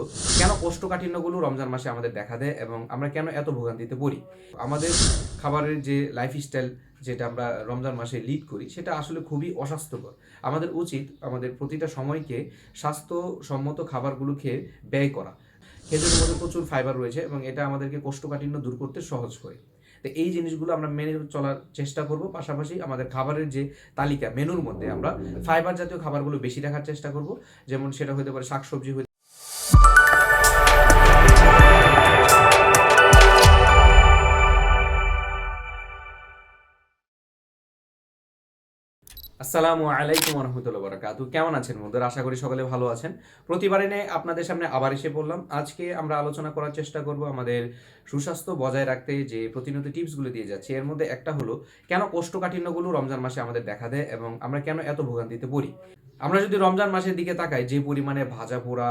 হলো, কেন কোষ্ঠকাঠিন্যগুলো রমজান মাসে আমাদের দেখা দেয় এবং আমরা কেন এত ভোগান্তিতে পড়ি? আমাদের খাবারের যে লাইফস্টাইল যেটা আমরা রমজান মাসে লিড করি, সেটা আসলে খুবই অস্বাস্থ্যকর। আমাদের উচিত আমাদের প্রতিটা সময়কে স্বাস্থ্যসম্মত খাবারগুলো খেয়ে ব্যয় করা। খেজুরের মধ্যে প্রচুর ফাইবার রয়েছে এবং এটা আমাদেরকে কোষ্ঠকাঠিন্য দূর করতে সহজ করে। তো এই জিনিসগুলো আমরা মেনে চলার চেষ্টা করব, পাশাপাশি আমাদের খাবারের যে তালিকা মেনুর মধ্যে আমরা ফাইবার জাতীয় খাবারগুলো বেশি রাখার চেষ্টা করব। যেমন সেটা হতে পারে শাকসবজি হতে আসসালামু আলাইকুম রহমতুল্লাহ বরাকাতু কেমন আছেন বন্ধুরা? আশা করি সকলে ভালো আছেন। প্রতিবারে এনে আপনাদের সামনে আবার এসে পড়লাম। আজকে আমরা আলোচনা করার চেষ্টা করব আমাদের সুস্বাস্থ্য বজায় রাখতে যে প্রতিনিয়ত টিপসগুলো দিয়ে যাচ্ছি। এর মধ্যে একটা হলো, কেন কোষ্ঠকাঠিন্যগুলো রমজান মাসে আমাদের দেখা দেয় এবং আমরা কেন এত ভোগান্তিতে পড়ি? আমরা যদি রমজান মাসের দিকে তাকাই, যে পরিমাণে ভাজা পোড়া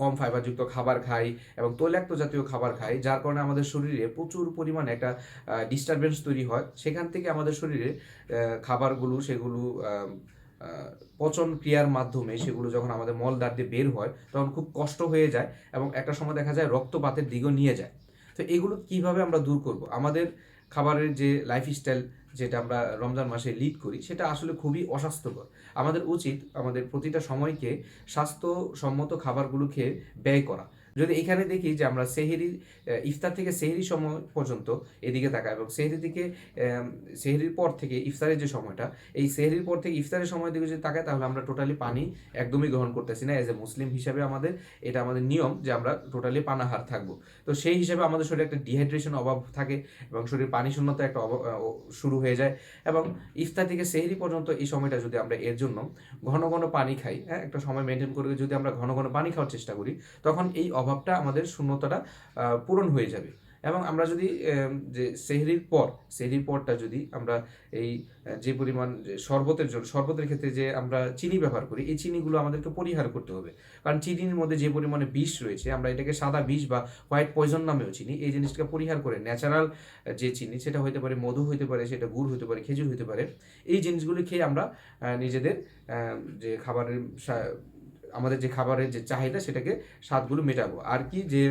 কম ফাইবারযুক্ত খাবার খাই এবং তৈলাক্ত জাতীয় খাবার খাই, যার কারণে আমাদের শরীরে প্রচুর পরিমাণে একটা ডিস্টারবেন্স তৈরি হয়, সেখান থেকে আমাদের শরীরে খাবারগুলো, সেগুলো পচন ক্রিয়ার মাধ্যমে সেগুলো যখন আমাদের মল দ্বার দিয়ে বের হয়, তখন খুব কষ্ট হয়ে যায় এবং একটা সময় দেখা যায় রক্তপাতের দিকেও নিয়ে যায়। তো এগুলো কীভাবে আমরা দূর করব? আমাদের খাবারের যে লাইফস্টাইল যেটা আমরা রমজান মাসে লিড করি, সেটা আসলে খুবই অস্বাস্থ্যকর। আমাদের উচিত আমাদের প্রতিটা সময়কে স্বাস্থ্যসম্মত খাবারগুলো খেয়ে ব্যয় করা। যদি এখানে দেখি যে আমরা সেহেরি ইফতার থেকে সেহেরি সময় পর্যন্ত এদিকে তাকাই এবং সেহেরি থেকে সেহেরির পর থেকে ইফতারের যে সময়টা, এই সেহেরির পর থেকে ইফতারের সময় দিকে যদি তাকাই তাহলে আমরা টোটালি পানি একদমই গ্রহণ করতেছি না এজ এ মুসলিম হিসাবে আমাদের, এটা আমাদের নিয়ম যে আমরা টোটালি পানাহার থাকব। তো সেই হিসাবে আমাদের শরীরে একটা ডিহাইড্রেশন অভাব থাকে এবং শরীর পানি শূন্যতা একটা অভাব শুরু হয়ে যায় এবং ইফতার থেকে সেহরি পর্যন্ত এই সময়টা যদি আমরা এর জন্য ঘন ঘন পানি খাই হ্যাঁ একটা সময় মেনটেন করে যদি আমরা ঘন ঘন পানি খাওয়ার চেষ্টা করি, তখন এই অভাবটা আমাদের শূন্যতাটা পূরণ হয়ে যাবে। এবং আমরা যদি যে সেহরির পর, সেহরির পরটা যদি আমরা এই যে পরিমাণ শরবতের জন্য শরবতের ক্ষেত্রে যে আমরা চিনি ব্যবহার করি, এই চিনিগুলো আমাদেরকে পরিহার করতে হবে। কারণ চিনির মধ্যে যে পরিমাণে বিষ রয়েছে, আমরা এটাকে সাদা বিষ বা হোয়াইট পয়জন নামেও চিনি, এই জিনিসটাকে পরিহার করে ন্যাচারাল যে চিনি, সেটা হতে পারে মধু হতে পারে, সেটা গুড় হতে পারে, খেজুর হতে পারে, এই জিনিসগুলি খেয়ে আমরা নিজেদের যে খাবারের আমাদের যে খাবারের যে চাহিদা সেটাকে স্বাদগুলো মেটাবো। আর কি যে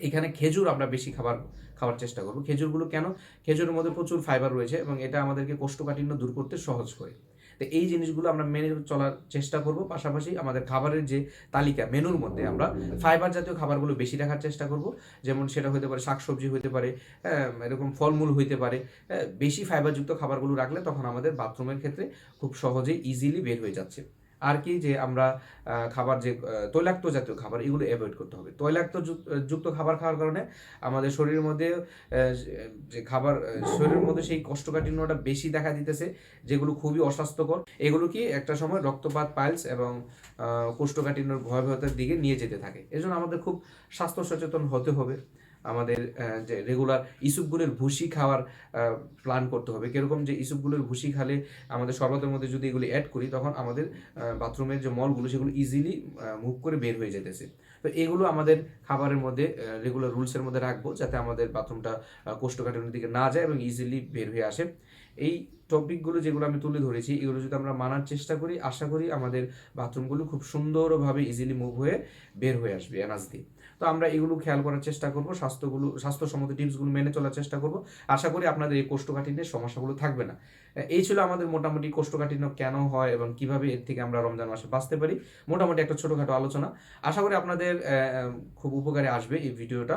এখানে খেজুর আমরা বেশি খাবার খাওয়ার চেষ্টা করব। খেজুরগুলো কেন? খেজুরের মধ্যে প্রচুর ফাইবার রয়েছে এবং এটা আমাদেরকে কোষ্ঠকাঠিন্য দূর করতে সহজ করে। তো এই জিনিসগুলো আমরা মেনে চলার চেষ্টা করব। পাশাপাশি আমাদের খাবারের যে তালিকা মেনুর মধ্যে আমরা ফাইবার জাতীয় খাবারগুলো বেশি রাখার চেষ্টা করব। যেমন সেটা হতে পারে শাকসবজি হতে পারে হ্যাঁ, এরকম ফলমূল হইতে পারে হ্যাঁ, বেশি ফাইবারযুক্ত খাবারগুলো রাখলে তখন আমাদের বাথরুমের ক্ষেত্রে খুব সহজেই ইজিলি বের হয়ে যাচ্ছে। আর কি যে আমরা খাবার যে তৈলাক্ত জাতীয় খাবার, এগুলো অ্যাভয়েড করতে হবে। তৈলাক্ত যুক্ত খাবার খাওয়ার কারণে আমাদের শরীরের মধ্যে যে খাবার শরীরের মধ্যে সেই কোষ্ঠকাঠিন্যটা বেশি দেখা দিতেছে, যেগুলো খুবই অস্বাস্থ্যকর। এগুলো কি একটা সময় রক্তপাত, পাইলস এবং কোষ্ঠকাঠিন্যর ভয়াবহতার দিকে নিয়ে যেতে থাকে। এজন্য আমাদের খুব স্বাস্থ্য সচেতন হতে হবে। আমাদের যে রেগুলার ইসুপগুলোর ভুসি খাওয়ার প্ল্যান করতে হবে। কীরকম যে ইসুপগুলোর ভুসি খালে আমাদের শরবতের মধ্যে যদি এগুলি অ্যাড করি, তখন আমাদের বাথরুমের যে মলগুলো সেগুলো ইজিলি মুভ করে বের হয়ে যেতেছে। তো এগুলো আমাদের খাবারের মধ্যে রেগুলার রুলসের মধ্যে রাখব যাতে আমাদের বাথরুমটা কোষ্ঠকাঠিন্যের দিকে না যায় এবং ইজিলি বের হয়ে আসে। এই টপিকগুলো যেগুলো আমি তুলে ধরেছি, এগুলো যদি আমরা মানার চেষ্টা করি, আশা করি আমাদের বাথরুমগুলো খুব সুন্দরভাবে ইজিলি মুভ হয়ে বের হয়ে আসবে দিয়ে। তো আমরা এগুলো খেয়াল করার চেষ্টা করব, স্বাস্থ্যগুলো, স্বাস্থ্যসম্মত টিপসগুলো মেনে চলার চেষ্টা করব। আশা করি আপনাদের এই কোষ্ঠকাঠিন্যের সমস্যাগুলো থাকবে না। এই ছিল আমাদের মোটামুটি কোষ্ঠকাঠিন্য কেন হয় এবং কীভাবে এর থেকে আমরা রমজান মাসে বাঁচতে পারি, মোটামুটি একটা ছোটোখাটো আলোচনা। আশা করি আপনাদের খুব উপকারে আসবে এই ভিডিওটা।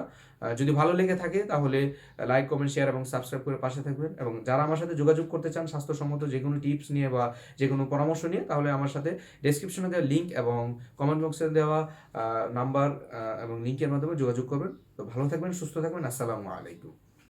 যদি ভালো লেগে থাকে তাহলে লাইক, কমেন্ট, শেয়ার এবং সাবস্ক্রাইব করে পাশে থাকবেন। এবং যারা আমার সাথে যোগাযোগ করতে চান স্বাস্থ্যসম্মত যে কোনো টিপস নিয়ে বা যে কোনো পরামর্শ নিয়ে, তাহলে আমার সাথে ডেসক্রিপশনে দেওয়া লিঙ্ক এবং কমেন্ট বক্সে দেওয়া নাম্বার এবং লিঙ্কের মাধ্যমে যোগাযোগ করবেন। তো ভালো থাকবেন সুস্থ থাকবেন। আসসালামু আলাইকুম।